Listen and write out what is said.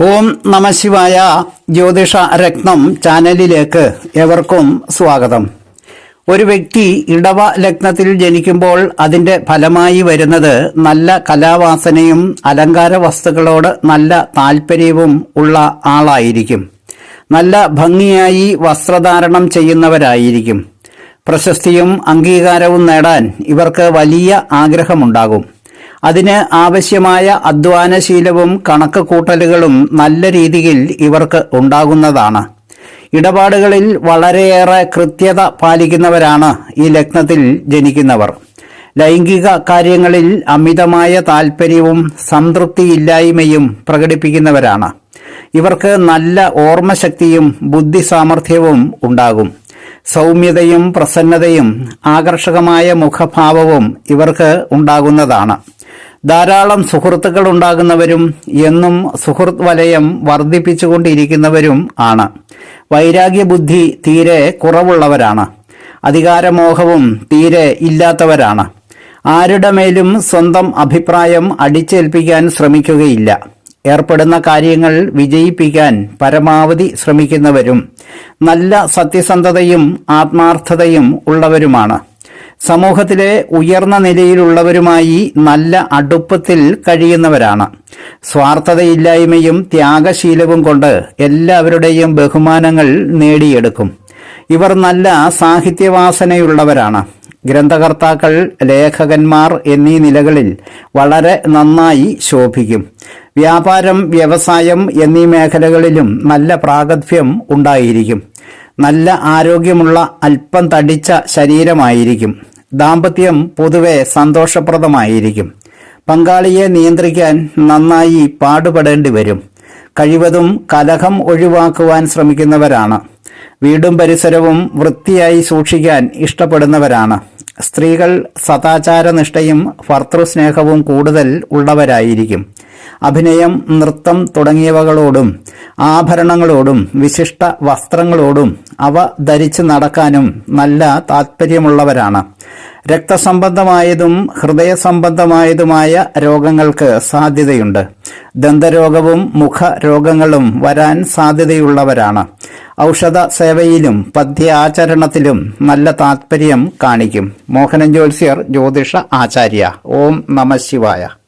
ഓം നമശിവായ ജ്യോതിഷ രത്നം ചാനലിലേക്ക് എവർക്കും സ്വാഗതം. ഒരു വ്യക്തി ഇടവ ലഗ്നത്തിൽ ജനിക്കുമ്പോൾ അതിന്റെ ഫലമായി വരുന്നത് നല്ല കലാവാസനയും അലങ്കാര വസ്തുക്കളോട് നല്ല താല്പര്യവും ഉള്ള ആളായിരിക്കും. നല്ല ഭംഗിയായി വസ്ത്രധാരണം ചെയ്യുന്നവരായിരിക്കും. പ്രശസ്തിയും അംഗീകാരവും നേടാൻ ഇവർക്ക് വലിയ ആഗ്രഹമുണ്ടാകും. അതിന് ആവശ്യമായ അധ്വാനശീലവും കണക്ക് കൂട്ടലുകളും നല്ല രീതിയിൽ ഇവർക്ക് ഉണ്ടാകുന്നതാണ്. ഇടപാടുകളിൽ വളരെയേറെ കൃത്യത പാലിക്കുന്നവരാണ് ഈ ലഗ്നത്തിൽ ജനിക്കുന്നവർ. ലൈംഗിക കാര്യങ്ങളിൽ അമിതമായ താൽപ്പര്യവും സംതൃപ്തിയില്ലായ്മയും പ്രകടിപ്പിക്കുന്നവരാണ്. ഇവർക്ക് നല്ല ഓർമ്മശക്തിയും ബുദ്ധി സാമർഥ്യവും ഉണ്ടാകും. സൗമ്യതയും പ്രസന്നതയും ആകർഷകമായ മുഖഭാവവും ഇവർക്ക് ഉണ്ടാകുന്നതാണ്. ധാരാളം സുഹൃത്തുക്കൾ ഉണ്ടാകുന്നവരും എന്നും സുഹൃത്ത് വലയം വർദ്ധിപ്പിച്ചുകൊണ്ടിരിക്കുന്നവരും ആണ്. വൈരാഗ്യബുദ്ധി തീരെ കുറവുള്ളവരാണ്. അധികാരമോഹവും തീരെ ഇല്ലാത്തവരാണ്. ആരുടെ മേലും സ്വന്തം അഭിപ്രായം അടിച്ചേൽപ്പിക്കാൻ ശ്രമിക്കുകയില്ല. ഏർപ്പെടുന്ന കാര്യങ്ങൾ വിജയിപ്പിക്കാൻ പരമാവധി ശ്രമിക്കുന്നവരും നല്ല സത്യസന്ധതയും ആത്മാർത്ഥതയും ഉള്ളവരുമാണ്. സമൂഹത്തിലെ ഉയർന്ന നിലയിലുള്ളവരുമായി നല്ല അടുപ്പത്തിൽ കഴിയുന്നവരാണ്. സ്വാർത്ഥതയില്ലായ്മയും ത്യാഗശീലവും കൊണ്ട് എല്ലാവരുടെയും ബഹുമാനങ്ങൾ നേടിയെടുക്കും. ഇവർ നല്ല സാഹിത്യവാസനയുള്ളവരാണ്. ഗ്രന്ഥകർത്താക്കൾ ലേഖകന്മാർ എന്നീ നിലകളിൽ വളരെ നന്നായി ശോഭിക്കും. വ്യാപാരം വ്യവസായം എന്നീ മേഖലകളിലും നല്ല പ്രാഗത്ഭ്യം ഉണ്ടായിരിക്കും. നല്ല ആരോഗ്യമുള്ള അല്പം തടിച്ച ശരീരമായിരിക്കും. ദാമ്പത്യം പൊതുവെ സന്തോഷപ്രദമായിരിക്കും. പങ്കാളിയെ നിയന്ത്രിക്കാൻ നന്നായി പാടുപെടേണ്ടി വരും. കഴിവതും കലഹം ഒഴിവാക്കുവാൻ ശ്രമിക്കുന്നവരാണ്. വീടും പരിസരവും വൃത്തിയായി സൂക്ഷിക്കാൻ ഇഷ്ടപ്പെടുന്നവരാണ്. സ്ത്രീകൾ സദാചാരനിഷ്ഠയും ഭർത്തൃസ്നേഹവും കൂടുതൽ ഉള്ളവരായിരിക്കും. അഭിനയം നൃത്തം തുടങ്ങിയവകളോടും ആഭരണങ്ങളോടും വിശിഷ്ട വസ്ത്രങ്ങളോടും അവ ധരിച്ച് നടക്കാനും നല്ല താൽപ്പര്യമുള്ളവരാണ് രക്തസംബന്ധമായതും ഹൃദയസംബന്ധമായതുമായ രോഗങ്ങൾക്ക് സാധ്യതയുണ്ട്. ദന്തരോഗവും മുഖരോഗങ്ങളും വരാൻ സാധ്യതയുള്ളവരാണ്. ഔഷധ സേവയിലും പദ്യാചരണത്തിലും നല്ല താൽപ്പര്യം കാണിക്കും. മോഹനൻ ജ്യോത്സ്യർ ജ്യോതിഷ ആചാര്യ. ഓം നമ ശിവായ.